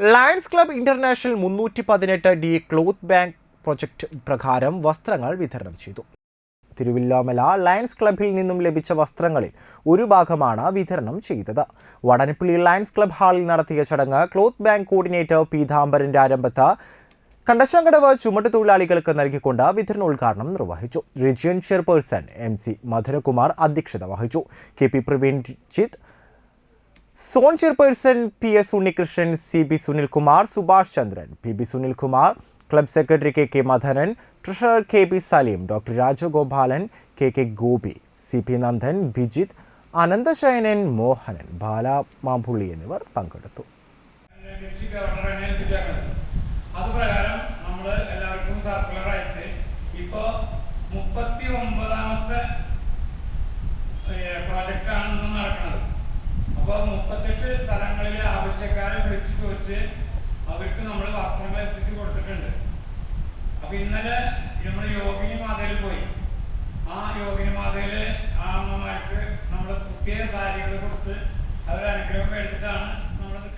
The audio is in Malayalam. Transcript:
ലയൺസ് ക്ലബ് ഇന്റർനാഷണൽ മുന്നൂറ്റി പതിനെട്ട് ഡി ക്ലോത്ത് ബാങ്ക് പ്രൊജക്ട് പ്രകാരം വസ്ത്രങ്ങൾ വിതരണം ചെയ്തു. തിരുവില്ലോമല ലയൺസ് ക്ലബിൽ നിന്നും ലഭിച്ച വസ്ത്രങ്ങളിൽ ഒരു ഭാഗമാണ് വിതരണം ചെയ്തത്. വടനപ്പള്ളി ലയൺസ് ക്ലബ് ഹാളിൽ നടത്തിയ ചടങ്ങ് ക്ലോത്ത് ബാങ്ക് കോർഡിനേറ്റർ പീതാംബരന്റെ ആരംഭത്ത് കണ്ടശങ്കടവ് ചുമട്ടുതൊഴിലാളികൾക്ക് നൽകിക്കൊണ്ട് വിതരണോദ്ഘാടനം നിർവഹിച്ചു. Region chairperson M C Madhurakumar അധ്യക്ഷത വഹിച്ചു K P Praveenjith zone chairperson P S Unnikrishnan C B Sunilkumar Subhash Chandran P B Sunilkumar club secretary K K Madhanan treasurer K P Saleem doctor Rajagopalan K K Gopi C P Nandan Bijith Ananthasayanan Mohanan Balamampully എന്നിവർ പങ്കെടുത്തു. അതുപ്രകാരം നമ്മൾ എല്ലാവർക്കും സർക്കുലർ ആയിട്ട് ഇപ്പോൾ മുപ്പത്തി ഒമ്പതാമത്തെ അപ്പൊ ഇന്നലെ നമ്മൾ യോഗിനി മാതയിൽ പോയി. ആ യോഗിനി മാതയിൽ ആ അമ്മമാർക്ക് നമ്മൾ പ്രത്യേക സാരികൾ കൊടുത്ത്